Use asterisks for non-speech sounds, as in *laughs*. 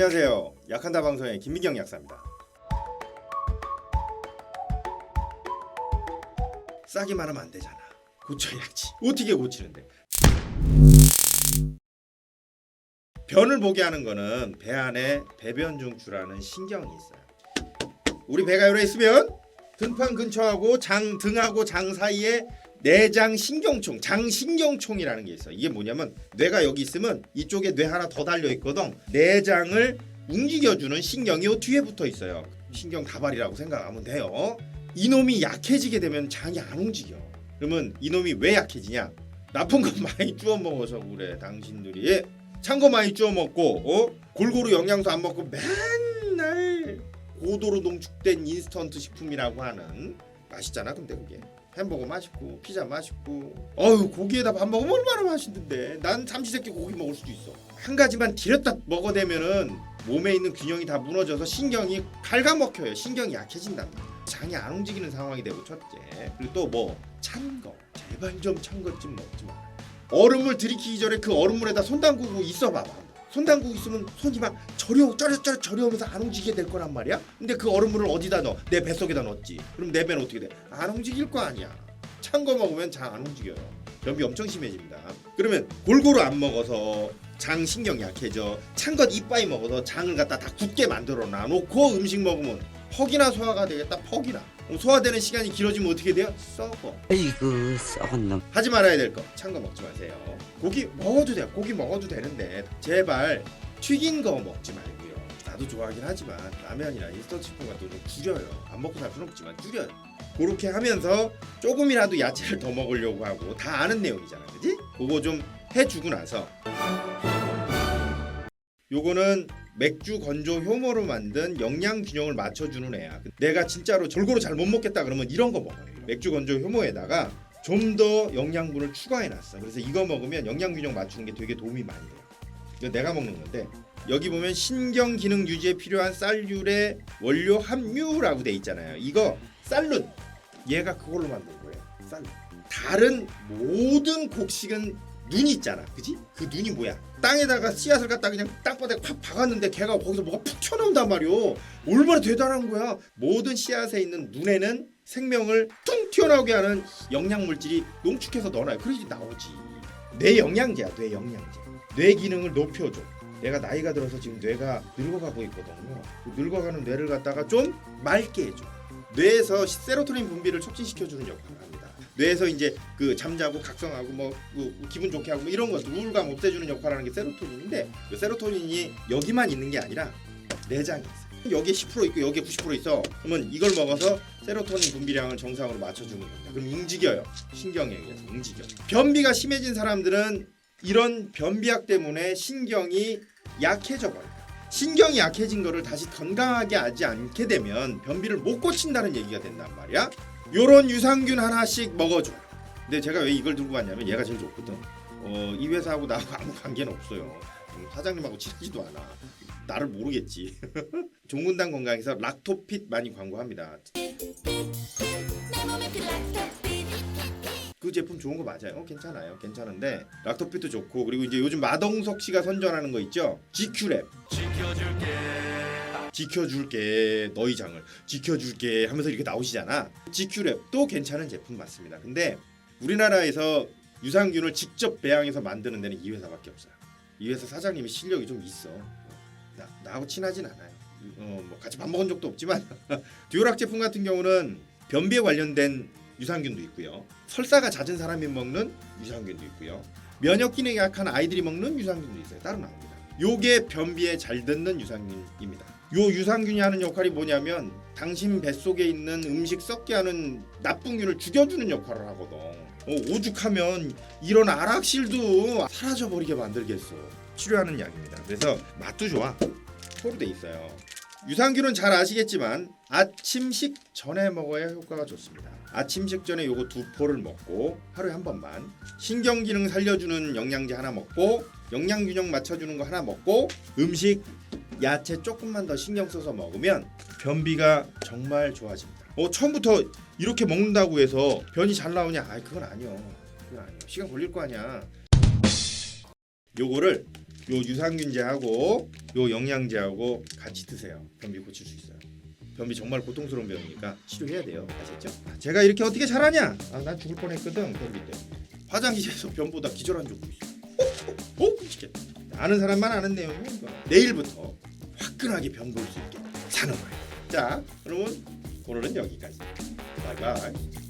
안녕하세요. 약한다 방송의 김민경 약사입니다. 싸기만 하면 안 되잖아. 고쳐야지. 어떻게 고치는데? 변을 보게 하는 거는 배 안에 배변 중추라는 신경이 있어요. 우리 배가 열에 있으면 등판 근처하고 장 등하고 장 사이에 내장 신경총, 장신경총이라는 게 있어. 이게 뭐냐면 뇌가 여기 있으면 이쪽에 뇌 하나 더 달려 있거든. 내장을 움직여주는 신경이 요 뒤에 붙어 있어요. 신경 다발이라고 생각하면 돼요. 이놈이 약해지게 되면 장이 안 움직여. 그러면 이놈이 왜 약해지냐? 나쁜 거 많이 *laughs* 주워 먹어서 그래. 당신들이 찬 거 많이 주워 먹고 어? 골고루 영양소 안 먹고 맨날 고도로 농축된 인스턴트 식품이라고 하는 맛있잖아. 근데 그게. 햄버거 맛있고 피자 맛있고. 어유 고기에다 밥 먹으면 얼마나 맛있는데. 난 삼시세끼 고기 먹을 수도 있어. 한 가지만 들였다 먹어대면은 몸에 있는 균형이 다 무너져서 신경이 갉아먹혀요. 신경이 말이야. 장이 안 움직이는 상황이 되고 첫째. 그리고 또 뭐 찬 거. 제발 좀 찬 것 좀 먹지 마. 얼음물 들이키기 전에 그 얼음물에다 손 담그고 있어 봐봐 손 담그고 있으면 손이 막 저려 저려 저려하면서 안 움직이게 될 거란 말이야. 근데 그 얼음물을 어디다 넣어? 내 뱃속에다 넣었지. 그럼 내 배는 어떻게 돼? 안 움직일 거 아니야. 찬 거 먹으면 장 안 움직여요. 변비 엄청 심해집니다. 그러면 골고루 안 먹어서 장 신경 약해져. 찬 것 이빠이 먹어서 장을 갖다 다 굳게 만들어 놔놓고 음식 먹으면 퍽이나 소화가 되겠다. 퍽이나. 소화되는 시간이 길어지면 어떻게 돼요? 썩어. 아이고 썩은 놈 하지 말아야 될 거. 찬 거 먹지 마세요. 고기 먹어도 돼요. 고기 먹어도 되는데 제발 튀긴 거 먹지 말고요. 나도 좋아하긴 하지만 라면이나 인스턴트 식품 같은 거좀 줄여요. 안 먹고 살 수는 없지만 줄여요. 그렇게 하면서 조금이라도 야채를 더 먹으려고 하고 다 아는 내용이잖아, 그지? 그거 좀 해주고 나서 요거는 맥주 건조 효모로 만든 영양 균형을 맞춰주는 애야. 내가 진짜로 절고로 잘못 먹겠다 그러면 이런 거 먹어요. 맥주 건조 효모에다가 좀 더 영양분을 추가해놨어. 그래서 이거 먹으면 영양 균형 맞추는 게 되게 도움이 많이 돼요. 이거 내가 먹는 건데 여기 보면 신경 기능 유지에 필요한 쌀류의 원료 함유라고 돼 있잖아요. 이거 쌀룬 얘가 그걸로 만든 거예요. 쌀룬. 다른 모든 곡식은 눈이 있잖아, 그지? 그 눈이 뭐야? 땅에다가 씨앗을 갖다 그냥 땅바닥에 팍 박았는데 걔가 거기서 뭐가 푹 튀어나온단 말이오. 얼마나 대단한 거야? 모든 씨앗에 있는 눈에는 생명을 퉁 튀어나오게 하는 영양 물질이 농축해서 넣어놔요. 그래야지 나오지. 뇌 영양제야, 뇌 영양제. 뇌 기능을 높여줘. 내가 나이가 들어서 지금 뇌가 늙어가고 있거든요. 그 늙어가는 뇌를 갖다가 좀 맑게 해줘. 뇌에서 세로토닌 분비를 촉진시켜주는 역할을 합니다. 뇌에서 이제 그 잠자고 각성하고 뭐, 뭐 기분 좋게 하고 뭐 이런 거 우울감 없애주는 역할을 하는 게 세로토닌인데 그 세로토닌이 여기만 있는 게 아니라 내장에 있어. 여기에 10% 있고 여기에 90% 있어. 그러면 이걸 먹어서 세로토닌 분비량을 정상으로 맞춰주는 겁니다. 그럼 움직여요. 신경에 의해서 움직여. 변비가 심해진 사람들은 이런 변비약 때문에 신경이 약해져 버려요. 신경이 약해진 거를 다시 건강하게 하지 않게 되면 변비를 못 고친다는 얘기가 된단 말이야. 요런 유산균 하나씩 먹어줘요. 근데 제가 왜 이걸 들고 왔냐면 얘가 제일 좋거든. 어, 이 회사하고 나하고 아무 관계는 없어요. 음, 사장님하고 친하지도 않아. 나를 모르겠지. *laughs* 종군당 건강에서 락토핏 많이 광고합니다. 그 제품 좋은 거 맞아요. 어, 괜찮아요. 괜찮은데 락토핏도 좋고 그리고 이제 요즘 마동석 씨가 선전하는 거 있죠. GQ랩. 지켜줄게 너희 장을 지켜줄게 하면서 이렇게 나오시잖아. GQ랩도 괜찮은 제품 맞습니다. 근데 우리나라에서 유산균을 직접 배양해서 만드는 데는 이 회사밖에 없어요. 이 회사 사장님이 실력이 좀 있어. 나, 나하고 친하진 않아요. 어, 뭐 같이 밥 먹은 적도 없지만 *laughs* 듀오락 제품 같은 경우는 변비에 관련된 유산균도 있고요. 설사가 잦은 사람이 먹는 유산균도 있고요. 면역 기능이 약한 아이들이 먹는 유산균도 있어요. 따로 나옵니다. 요게 변비에 잘 듣는 유산균입니다. 요 유산균이 하는 역할이 뭐냐면 당신 뱃속에 있는 음식 썩게 하는 나쁜 균을 죽여주는 역할을 하거든. 어, 오죽하면 이런 아락실도 사라져 버리게 만들겠어. 치료하는 약입니다. 그래서 맛도 좋아. 포로 돼 있어요. 유산균은 잘 아시겠지만 아침식 전에 먹어야 효과가 좋습니다. 아침식 전에 요거 두 포를 먹고 하루에 한 번만 신경 기능 살려주는 영양제 하나 먹고 영양 균형 맞춰주는 거 하나 먹고 음식 야채 조금만 더 신경 써서 먹으면 변비가 정말 좋아집니다. 어 처음부터 이렇게 먹는다고 해서 변이 잘 나오냐? 아 그건 아니요. 그건 아니요. 시간 걸릴 거 아니야. 요거를 요 유산균제하고 요 영양제하고 같이 드세요. 변비 고칠 수 있어요. 변비 정말 고통스러운 병이니까 치료해야 돼요. 아셨죠? 제가 이렇게 어떻게 잘하냐? 아, 난 죽을 뻔했거든 변비 때. 화장실에서 변보다 기절한 적도 있어. 어? 어? 미치겠다. 아는 사람만 아는 내용이야 이거. 내일부터 화끈하게 변볼수 있게 사는 거예요. 자, 그러면 오늘은 여기까지. 바이바이.